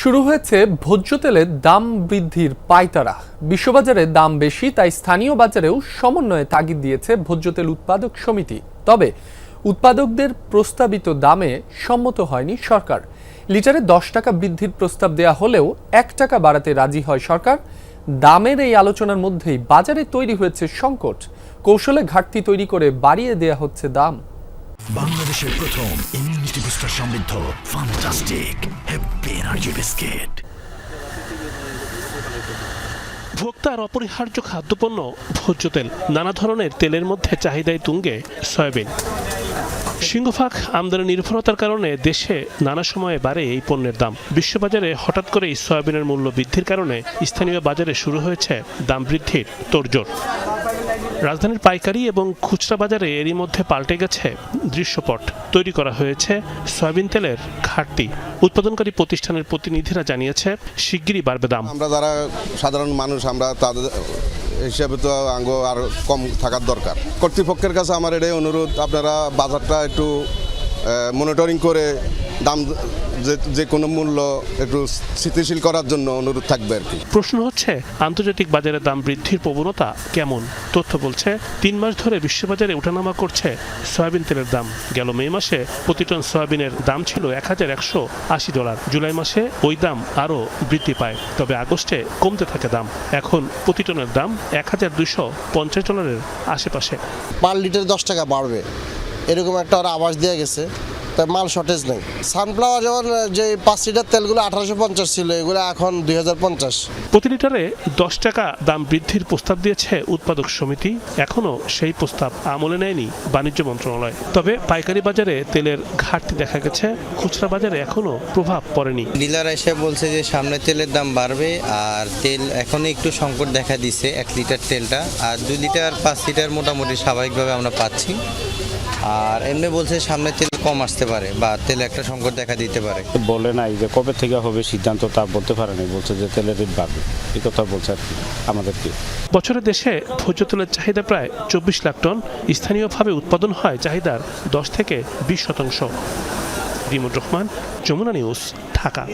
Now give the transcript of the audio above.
শুরু হয়েছে ভোজ্য তেলের দাম বৃদ্ধির পাইতারা। বিশ্ববাজারে দাম বেশি, তাই স্থানীয় বাজারেও সমন্বয়ে তাগিদ দিয়েছে ভোজ্য তেল উৎপাদক সমিতি। তবে উৎপাদকদের প্রস্তাবিত দামে সম্মত হয়নি সরকার। লিটারে দশ টাকা বৃদ্ধির প্রস্তাব দেয়া হলেও এক টাকা বাড়াতে রাজি হয় সরকার। দামের এই আলোচনার মধ্যেই বাজারে তৈরি হয়েছে সংকট। কৌশলে ঘাটতি তৈরি করে বাড়িয়ে দেয়া হচ্ছে দাম। বাংলাদেশের প্রথম ইমিউনিটি বুস্টার সমৃদ্ধ ফান্টাস্টিক হ্যাপি এনার্জি বিস্কিট ভোক্তার অপরিহার্য খাদ্যপণ্য, ভোজ্য তেল, নানা ধরনের তেলের মধ্যে চাহিদায় তুঙ্গে সয়াবিন। সিংহভাগ আমদানি নির্ভরতার কারণে দেশে নানা সময়ে বাড়ে এই পণ্যের দাম। বিশ্ববাজারে হঠাৎ করেই সয়াবিনের মূল্য বৃদ্ধির কারণে স্থানীয় বাজারে শুরু হয়েছে দাম বৃদ্ধির তোড়জোড়। রাজধানীর পাইকারি এবং খুচরা বাজারে এরই মধ্যে পাল্টে গেছে দৃশ্যপট। তৈরি করা হয়েছে সয়াবিন তেলের ঘাটতি। উৎপাদনকারী প্রতিষ্ঠানের প্রতিনিধিরা জানিয়েছে, শিগগিরই বাড়বে দাম। আমরা যারা সাধারণ মানুষ, আমরা তাদের হিসাবে তো আঙ্গ আর কম থাকার দরকার। কর্তৃপক্ষের কাছে আমার এটাই অনুরোধ, আপনারা বাজারটা একটু মনিটরিং করে দাম যে যে কোনো মূল্য একটু স্থিতিশীল করার জন্য অনুরোধ থাকবে আর কি। প্রশ্ন হচ্ছে আন্তর্জাতিক বাজারে দাম বৃদ্ধির প্রবণতা কেমন? তথ্য বলছে তিন মাস ধরে বিশ্ববাজারে ওঠানামা করছে সয়াবিন তেলের দাম। গেল মে মাসে প্রতি টন সয়াবিনের দাম ছিল এক হাজার একশো আশি ডলার। জুলাই মাসে ওই দাম আরও বৃদ্ধি পায়। তবে আগস্টে কমতে থাকে দাম। এখন প্রতি টনের দাম এক হাজার দুশো পঞ্চাশ ডলারের আশেপাশে। পার লিটার দশ টাকা বাড়বে। এরকম একটা ওরা আবাস দেওয়া গেছে। তাই মাল শর্টেজ নেই। সানফ্লাওয়ার যেমন যে পাঁচ লিটার তেলগুলো আঠারোশো পঞ্চাশ ছিল এগুলো এখন দুই হাজার পঞ্চাশ। প্রতি লিটারে দশ টাকা দাম বৃদ্ধির প্রস্তাব দিয়েছে উৎপাদক সমিতি। এখনও সেই প্রস্তাব আমলে নেয়নি বাণিজ্য মন্ত্রণালয়। তবে পাইকারি বাজারে তেলের ঘাটতি দেখা গেছে খুচরা বাজারে এখনও প্রভাব পড়েনি। ডিলার এসে বলছে যে সামনে তেলের দাম বাড়বে আর তেল এখন একটু সংকট দেখা দিছে এক লিটার তেলটা। আর দুই লিটার পাঁচ লিটার মোটামুটি স্বাভাবিকভাবে আমরা পাচ্ছি। আর এমনি বলছে সামনে তেল কম আসতে পারে বা তেলে একটা সংকট দেখা দিতে পারে? বলে নাই যে কবে থেকে হবে সিদ্ধান্ত তা বলতে পারে নাই। বলছে যে তেলের রেট বাড়বে। এই কথা বলছে আর কি আমাদেরকে। বছরে দেশে ভোজ্য তেলের চাহিদা প্রায় চব্বিশ লাখ টন। স্থানীয়ভাবে উৎপাদন হয় চাহিদার দশ থেকে বিশ শতাংশ। রিমুর রহমান যমুনা নিউজ ঢাকা।